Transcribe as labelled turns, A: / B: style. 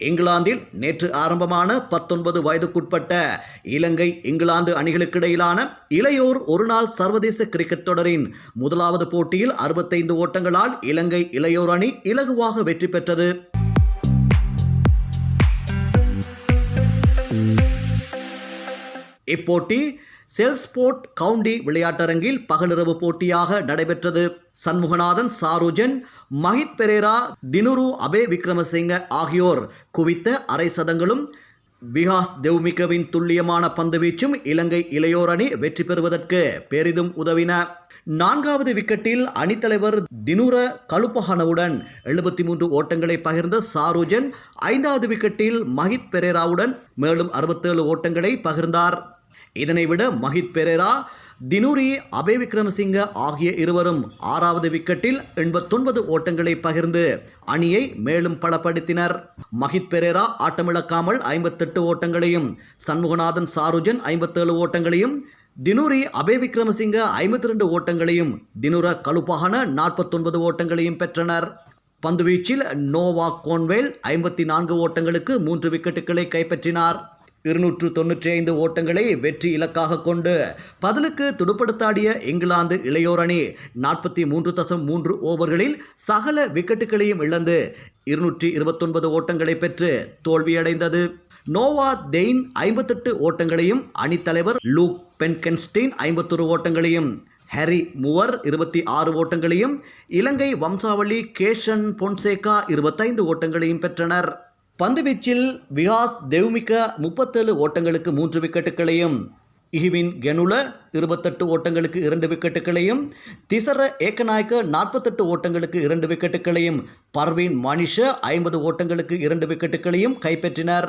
A: இங்கிலாந்தில் நேற்று ஆரம்பமான பத்தொன்பது வயதுக்குட்பட்ட இலங்கை இங்கிலாந்து அணிகளுக்கிடையிலான இளையோர் ஒருநாள் சர்வதேச கிரிக்கெட் தொடரின் முதலாவது போட்டியில் அறுபத்தைந்து ஓட்டங்களால் இலங்கை இளையோர் அணி இலகுவாக வெற்றி பெற்றது. இப்போட்டி செல்ஸ்போர்ட் கவுண்டி விளையாட்டரங்கில் பகலிரவு போட்டியாக நடைபெற்றது. சண்முகநாதன் சாருஜன் மஹித் பெரேரா தினுரு அபே விக்ரமசிங்க ஆகியோர் குவித்த அரை சதங்களும் விகாஸ் தெவ்மிகவின் துல்லியமான பந்துவீச்சும் இலங்கை இளையோர் அணி வெற்றி பெறுவதற்கு பெரிதும் உதவின. நான்காவது விக்கெட்டில் அணித்தலைவர் தினுர கலுப்பஹனவுடன் எழுபத்தி மூன்று ஓட்டங்களை பகிர்ந்த சாருஜன் ஐந்தாவது விக்கெட்டில் மஹித் பெரேராவுடன் மேலும் அறுபத்தேழு ஓட்டங்களை பகிர்ந்தார். இதனை விட மஹித் பெரேரா தினூரி அபே விக்ரமசிங்க ஆகிய இருவரும் ஆறாவது விக்கெட்டில் எண்பத்தொன்பது ஓட்டங்களை பகிர்ந்து அணியை மேலும் பலப்படுத்தினர். மஹித் பெரேரா ஆட்டமிழக்காமல் ஐம்பத்தெட்டு ஓட்டங்களையும் சண்முகநாதன் சாருஜன் ஐம்பத்தேழு ஓட்டங்களையும் தினூரி அபே விக்ரமசிங்க ஐம்பத்தி ரெண்டு ஓட்டங்களையும் தினுர கலுப்பாகன நாற்பத்தொன்பது ஓட்டங்களையும் பெற்றனர். பந்துவீச்சில் நோவா கோன்வேல் ஐம்பத்தி நான்கு ஓட்டங்களுக்கு மூன்று விக்கெட்டுகளை கைப்பற்றினார். இருநூற்று தொன்னூற்றி ஐந்து ஓட்டங்களை வெற்றி இலக்காக கொண்டு பதிலுக்கு துடுப்படுத்தாடிய இங்கிலாந்து இளையோர் அணி நாற்பத்தி மூன்று தசம் மூன்று ஓவர்களில் சகல விக்கெட்டுகளையும் இழந்து இருநூற்றி இருபத்தொன்பது ஓட்டங்களை பெற்று தோல்வியடைந்தது. நோவா தெயின் ஐம்பத்தெட்டு ஓட்டங்களையும் அணித்தலைவர் லூக் பென்கென்ஸ்டீன் ஐம்பத்தொரு ஓட்டங்களையும் ஹெரி மூவர் இருபத்தி ஆறு ஓட்டங்களையும் இலங்கை வம்சாவளி கேஷன் பொன்சேகா இருபத்தைந்து ஓட்டங்களையும் பெற்றனர். பந்துவீச்சில் விகாஸ் தெவ்மிக முப்பத்தேழு ஓட்டங்களுக்கு மூன்று விக்கெட்டுகளையும் இஹிவின் கெனுல இருபத்தெட்டு ஓட்டங்களுக்கு இரண்டு விக்கெட்டுகளையும் திசர ஏக்கநாயக்க நாற்பத்தெட்டு ஓட்டங்களுக்கு இரண்டு விக்கெட்டுகளையும் பர்வீன் மனிஷ ஐம்பது ஓட்டங்களுக்கு இரண்டு விக்கெட்டுகளையும் கைப்பற்றினர்.